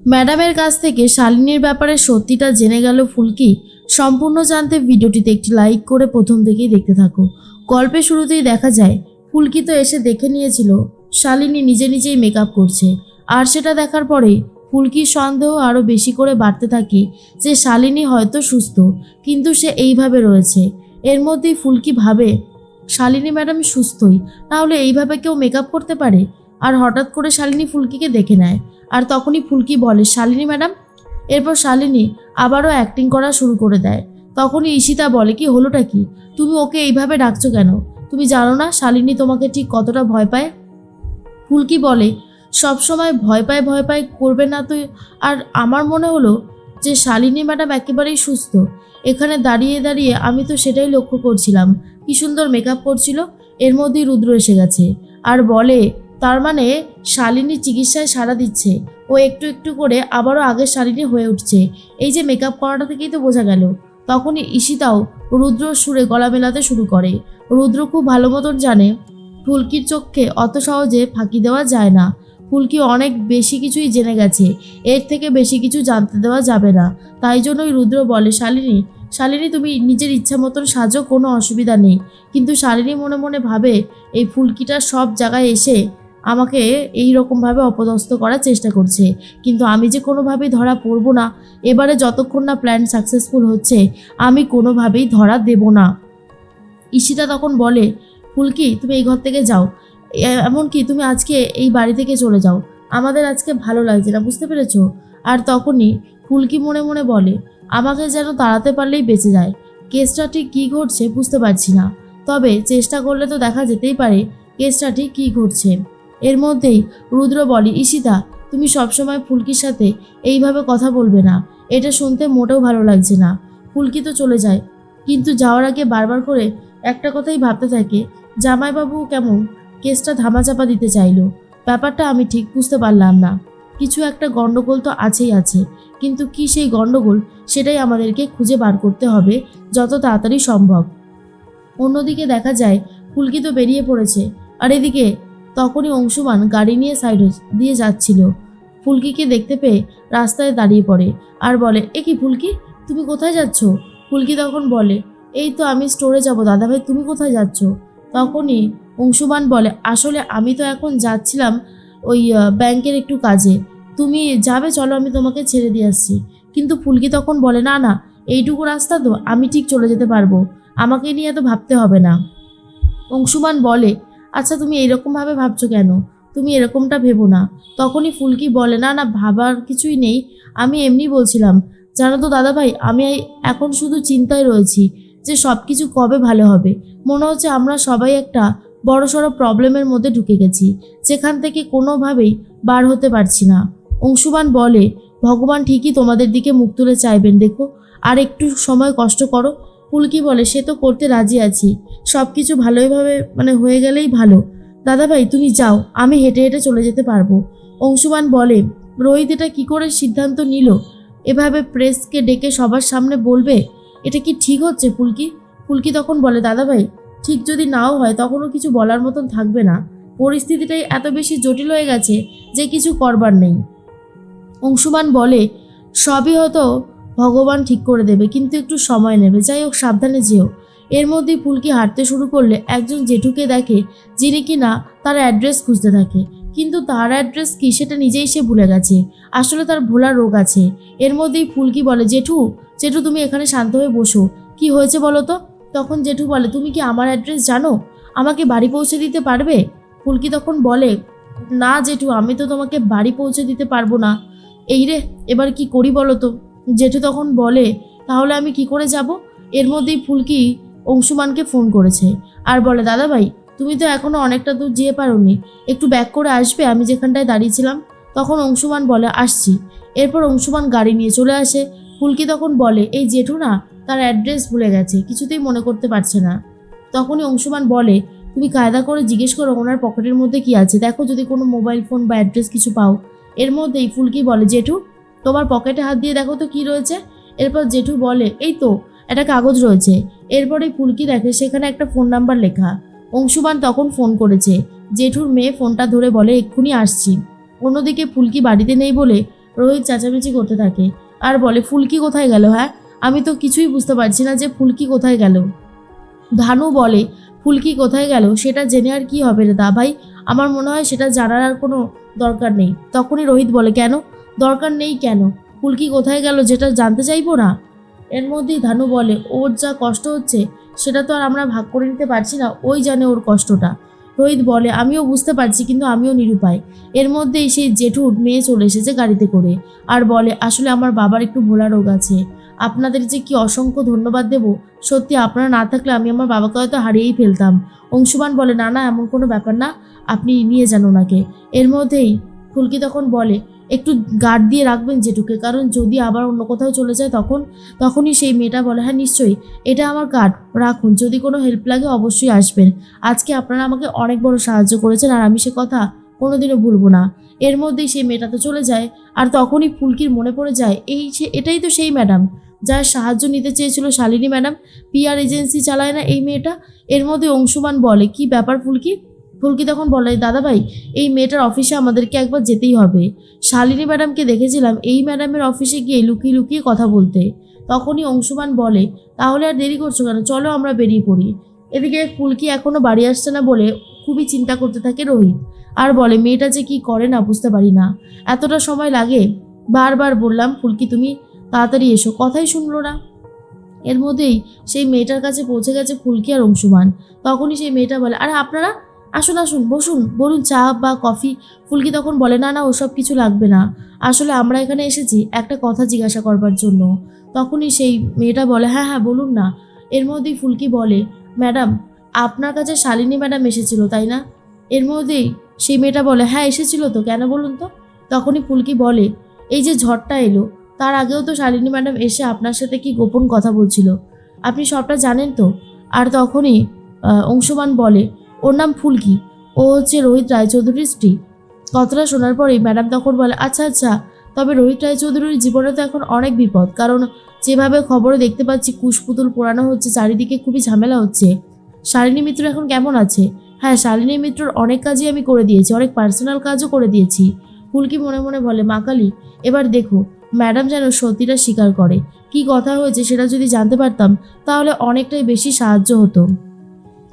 ম্যাডামের কাছ থেকে শালিনীর ব্যাপারে সত্যিটা জেনে গেল ফুলকি। সম্পূর্ণ জানতে ভিডিওটিতে একটি লাইক করে প্রথম থেকেই দেখতে থাকো। গল্পের শুরুতেই দেখা যায়, ফুলকি তো এসে দেখে নিয়েছিল, শালিনী নিজে নিজেই মেকআপ করছে। আর সেটা দেখার পরে ফুলকির সন্দেহ আরও বেশি করে বাড়তে থাকে যে শালিনী হয়তো সুস্থ, কিন্তু সে এইভাবে রয়েছে। এর মধ্যেই ফুলকি ভাবে, শালিনী ম্যাডাম সুস্থই, তাহলে এইভাবে কেউ মেকআপ করতে পারে? আর হঠাৎ করে শালিনী ফুলকিকে দেখে নেয়। আর তখনই ফুলকি বলে, শালিনী ম্যাডাম। এরপর শালিনী আবারও অ্যাক্টিং করা শুরু করে দেয়। তখনই ঈশিতা বলে, কি হলোটা কি? তুমি ওকে এইভাবে ডাকছো কেন? তুমি জানো না শালিনী তোমাকে ঠিক কতটা ভয় পায়? ফুলকি বলে, সব সময় ভয় পায় ভয় পায় করবে না তো আর আমার মনে হলো যে শালিনী ম্যাডাম একেবারেই সুস্থ। এখানে দাঁড়িয়ে দাঁড়িয়ে আমি তো সেটাই লক্ষ্য করছিলাম। কি সুন্দর মেকআপ করছিল। এর মধ্যেই রুদ্র এসে গেছে। আর বলে তার মানে শালিনী চিকিৎসায় সাড়া দিচ্ছে। ও একটু একটু করে আবারও আগের শালিনী হয়ে উঠছে। এই যে মেকআপ করাটা থেকেই তো বোঝা গেল। তখনই ঈশিতাও রুদ্র সুরে গলা মেলাতে শুরু করে। রুদ্র খুব ভালো মতন জানে, ফুলকির চোখকে অত সহজে ফাঁকি দেওয়া যায় না। ফুলকি অনেক বেশি কিছুই জেনে গেছে। এর থেকে বেশি কিছু জানতে দেওয়া যাবে না। তাই জন্যই রুদ্র বলে, শালিনী শালিনী, তুমি নিজের ইচ্ছা মতন সাজো, কোনো অসুবিধা নেই। কিন্তু শালিনী মনে মনে ভাবে, এই ফুলকিটা সব জায়গায় এসে আমাকে এই রকমভাবে অপদস্থ করার চেষ্টা করছে। কিন্তু আমি যে কোনোভাবেই ধরা পড়ব না, এবারে যতক্ষণ না প্ল্যান সাকসেসফুল হচ্ছে, আমি কোনোভাবেই ধরা দেব না। ঈশিতা তখন বলে, ফুলকি, তুমি এই ঘর থেকে যাও। এমনকি তুমি আজকে এই বাড়ি থেকে চলে যাও। আমাদের আজকে ভালো লাগছে না, বুঝতে পেরেছ? আর তখনই ফুলকি মনে মনে বলে, আমাকে যেন তাড়াতে পারলেই বেঁচে যায়। কেসটা ঠিক কী ঘটছে বুঝতে পারছি না। তবে চেষ্টা করলে তো দেখা যেতেই পারে, কেসটা ঠিক কী ঘটছে? এর মধ্যেই রুদ্র বলে, ঈশিতা, তুমি সবসময় ফুলকির সাথে এইভাবে কথা বলবে না। এটা শুনতে মোটেও ভালো লাগছে না। ফুলকি তো চলে যায়। কিন্তু যাওয়ার আগে বারবার করে একটা কথাই ভাবতে থাকে, জামাইবাবু কেমন কেসটা ধামাচাপা দিতে চাইলো। ব্যাপারটা আমি ঠিক বুঝতে পারলাম না। কিছু একটা গণ্ডগোল তো আছেই আছে, কিন্তু কি সেই গণ্ডগোল সেটাই আমাদেরকে খুঁজে বার করতে হবে যত তাড়াতাড়ি সম্ভব। অন্যদিকে দেখা যায়, ফুলকি তো বেরিয়ে পড়েছে। আর এদিকে তখনই অংশুমান গাড়ি নিয়ে সাইড দিয়ে যাচ্ছিল। ফুলকিকে দেখতে পেয়ে রাস্তায় দাঁড়িয়ে পড়ে আর বলে, এ কি ফুলকি? তুমি কোথায় যাচ্ছ? ফুলকি তখন বলে, এই তো আমি স্টোরে যাব, দাদাভাই, তুমি কোথায় যাচ্ছ? তখনই অংশুমান বলে, আসলে আমি তো এখন যাচ্ছিলাম ওই ব্যাংকের একটু কাজে। তুমি যাবে, চলো, আমি তোমাকে ছেড়ে দিয়ে আসছি। কিন্তু ফুলকি তখন বলে, না না, এইটুকু রাস্তা তো আমি ঠিক চলে যেতে পারব। আমাকে নিয়ে এত ভাবতে হবে না। অংশুমান বলে আচ্ছা তুমি এরকমভাবে ভাবছ কেন? তুমি এরকমটা ভেবো না। তখনই ফুলকি বলে, না না, ভাবার কিছুই নেই। আমি এমনি বলছিলাম, জানো তো দাদাভাই, আমি এখন শুধু চিন্তায় রয়েছি যে সব কিছু কবে ভালো হবে। মনে হচ্ছে আমরা সবাই একটা বড়সড় প্রবলেমের মধ্যে ঢুকে গেছি, যেখান থেকে কোনোভাবেই বার হতে পারছি না। অংশুমান বলে, ভগবান ঠিকই তোমাদের দিকে মুখ তুলে চাইবেন, দেখো। আর একটু সময় কষ্ট করো ফুলকি বলে, সে তো করতে রাজি আছি। সব কিছু ভালোইভাবে মানে হয়ে গেলেই ভালো। দাদাভাই, তুমি যাও, আমি হেঁটে হেঁটে চলে যেতে পারব। অংশুমান বলে, রোহিত এটা কী করে সিদ্ধান্ত নিল? এভাবে প্রেসকে ডেকে সবার সামনে বলবে? এটা কি ঠিক হচ্ছে ফুলকি? ফুলকি তখন বলে, দাদাভাই, ঠিক যদি নাও হয়, তখনও কিছু বলার মতন থাকবে না। পরিস্থিতিটাই এত বেশি জটিল হয়ে গেছে যে কিছু করবার নেই। অংশুমান বলে, সবই হয়তো ভগবান ঠিক করে দেবে, কিন্তু একটু সময় নেবে। যাই হোক, সাবধানে যেও। এর মধ্যেই ফুলকি হাঁটতে শুরু করলে একজন জেঠুকে দেখে, যিনি কিনা তার অ্যাড্রেস খুঁজতে থাকে। কিন্তু তার অ্যাড্রেস কি, সেটা নিজেই সে ভুলে গেছে। আসলে তার ভোলার রোগ আছে। এর মধ্যেই ফুলকি বলে, জেঠু জেঠু, তুমি এখানে শান্ত হয়ে বসো। কি হয়েছে বলো তো? তখন জেঠু বলে, তুমি কি আমার অ্যাড্রেস জানো? আমাকে বাড়ি পৌঁছে দিতে পারবে? ফুলকি তখন বলে, না জেঠু, আমি তো তোমাকে বাড়ি পৌঁছে দিতে পারব না। এই রে, এবার কি করি বলো তো? জেঠু তখন বলে, তাহলে আমি কি করে যাব? এর মধ্যেই ফুলকি অংশুমানকে ফোন করেছে আর বলে, দাদা ভাই, তুমি তো এখনও অনেকটা দূর যেয়ে পারোনি। একটু ব্যাক করে আসবে, আমি যেখানটায় দাঁড়িয়েছিলাম। তখন অংশুমান বলে, আসছি। এরপর অংশুমান গাড়ি নিয়ে চলে আসে। ফুলকি তখন বলে, এই জেঠু না, তার অ্যাড্রেস ভুলে গেছে, কিছুতেই মনে করতে পারছে না। তখনই অংশুমান বলে, তুমি কায়দা করে জিজ্ঞেস করো, ওনার পকেটের মধ্যে কি আছে? দেখো যদি কোনো মোবাইল ফোন বা অ্যাড্রেস কিছু পাও। এর মধ্যেই ফুলকি বলে, জেঠু তোমার পকেটে হাত দিয়ে দেখো তো কি রয়েছে। এরপর জেঠু বলে, এই তো, একটা কাগজ রয়েছে। এরপরে ফুলকি দেখে সেখানে একটা ফোন নাম্বার লেখা। অংশুমান তখন ফোন করেছে। জেঠুর মেয়ে ফোনটা ধরে বলে, এক্ষুনি আসছি। অন্যদিকে ফুলকি বাড়িতে নেই বলে রোহিত চেঁচামেচি করতে থাকে। আর বলে, ফুলকি কোথায় গেল হ্যাঁ? আমি তো কিছুই বুঝতে পারছি না যে ফুলকি কোথায় গেল। ধানু বলে, ফুলকি কোথায় গেল? সেটা জেনে আর কি হবে রে দা ভাই আমার মনে হয় সেটা জানার আর কোনো দরকার নেই। তখনই রোহিত বলে, কেন? দরকার নেই কেন? ফুলকি কোথায় গেল যেটা জানতে চাইব না? এর মধ্যেই ধানু বলে, ওর যা কষ্ট হচ্ছে, সেটা তো আর আমরা ভাগ করে নিতে পারছি না, ওই জানে ওর কষ্টটা। রোহিত বলে, আমিও বুঝতে পারছি, কিন্তু আমিও নিরুপায়। এর মধ্যেই সেই জেঠুর মেয়ে চলে এসেছে গাড়িতে করে আর বলে, আসলে আমার বাবার একটু ভোলা রোগ আছে। আপনাদের যে কি অসংখ্য ধন্যবাদ দেব, সত্যি আপনারা না থাকলে আমি আমার বাবাকে হয়তো হারিয়েই ফেলতাম। অংশুমান বলে, না না, এমন কোনো ব্যাপার না, আপনি নিয়ে যান ওনাকে। এর মধ্যেই ফুলকি তখন বলে একটু গার্ড দিয়ে রাখবেন জেঠুকে কারণ যদি আবার অন্য কোথাও চলে যায় তখন, তখনই সেই মেয়েটা বলে হ্যাঁ নিশ্চয়ই, এটা আমার কার্ড রাখুন। যদি কোনো হেল্প লাগে অবশ্যই আসবেন। আজকে আপনারা আমাকে অনেক বড় সাহায্য করেছেন আর আমি সে কথা কোনোদিনও ভুলবো না। এর মধ্যেই সেই মেয়েটা তো চলে যায় আর তখনই ফুলকির মনে পড়ে যায়, এই সে, এটাই তো সেই ম্যাডাম, যার সাহায্য নিতে চেয়েছিল শালিনী ম্যাডাম পিআর এজেন্সি চালায় না এই মেয়েটা? এর মধ্যে অংশুমান বলে, কি ব্যাপার ফুলকি? ফুলকি তখন বলে দাদা ভাই এই মেয়েটার অফিসে আমাদেরকে একবার যেতেই হবে। শালিনী ম্যাডামকে দেখেছিলাম, এই ম্যাডামের অফিসে গিয়ে লুকিয়ে লুকিয়ে কথা বলতে। তখনই অংশুমান বলে, তাহলে আর দেরি করছ কেন? চলো আমরা বেরিয়ে পড়ি। এদিকে ফুলকি এখনও বাড়ি আসছে না বলে খুবই চিন্তা করতে থাকে রোহিত। আর বলে, মেয়েটা যে কি করে না বুঝতে পারি না। এতটা সময় লাগে? বারবার বললাম, ফুলকি, তুমি তাড়াতাড়ি এসো, কথাই শুনলো না। এর মধ্যেই সেই মেয়েটার কাছে পৌঁছে গেছে ফুলকি আর অংশুমান। তখনই সেই মেয়েটা বলে, আরে, আপনারা আসুন আসুন, বসুন, বলুন চা বা কফি, ফুলকি তখন বলে, না না, ওসব কিছু লাগবে না। আসলে আমরা এখানে এসেছি একটা কথা জিজ্ঞাসা করবার জন্য। তখনই সেই মেয়েটা বলে হ্যাঁ হ্যাঁ বলুন না। এর মধ্যেই ফুলকি বলে, ম্যাডাম, আপনার কাছে শালিনী ম্যাডাম এসেছিল, তাই না? এর মধ্যেই সেই মেয়েটা বলে হ্যাঁ এসেছিল তো, কেন বলুন তো? তখনই ফুলকি বলে, এই যে ঝড়টা এলো, তার আগেও তো শালিনী ম্যাডাম এসে আপনার সাথে কি গোপন কথা বলছিল? আপনি সবটা জানেন তো? আর তখনই অংশমান বলে ওর নাম ফুলকি। ও হচ্ছে রোহিত রায়চৌধুরীর স্ত্রী। কথাটা শোনার পরেই ম্যাডাম তখন বলে আচ্ছা আচ্ছা। তবে রোহিত রায়চৌধুরীর জীবনে তো এখন অনেক বিপদ, কারণ যেভাবে খবরে দেখতে পাচ্ছি, কুশপুতুল পোড়ানো হচ্ছে, চারিদিকে খুবই ঝামেলা হচ্ছে। শালিনী মিত্র এখন কেমন আছে? হ্যাঁ শালিনী মিত্রর অনেক কাজই আমি করে দিয়েছি, অনেক পার্সোনাল কাজও করে দিয়েছি। ফুলকি মনে মনে বলে, মা কালী, এবার দেখো, ম্যাডাম যেন সত্যিটা স্বীকার করে। কি কথা হয়েছে সেটা যদি জানতে পারতাম, তাহলে অনেকটাই বেশি সাহায্য হতো।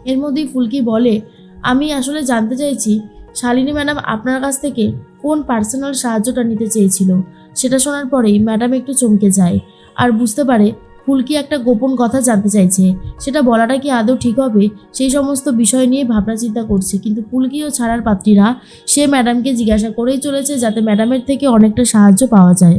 এর মধ্যেই ফুলকি বলে, আমি আসলে জানতে চাইছি, শালিনী ম্যাডাম আপনার কাছ থেকে কোন পার্সোনাল সাহায্যটা নিতে চেয়েছিল? সেটা শোনার পরেই ম্যাডাম একটু চমকে যায়। আর বুঝতে পারে ফুলকি একটা গোপন কথা জানতে চাইছে। সেটা বলাটা কি আদৌ ঠিক হবে? সেই সমস্ত বিষয় নিয়ে ভাবনা চিন্তা করছে। কিন্তু ফুলকি ও ছাড়ার পাত্রীরা সে ম্যাডামকে জিজ্ঞাসা করেই চলেছে যাতে ম্যাডামের থেকে অনেকটা সাহায্য পাওয়া যায়।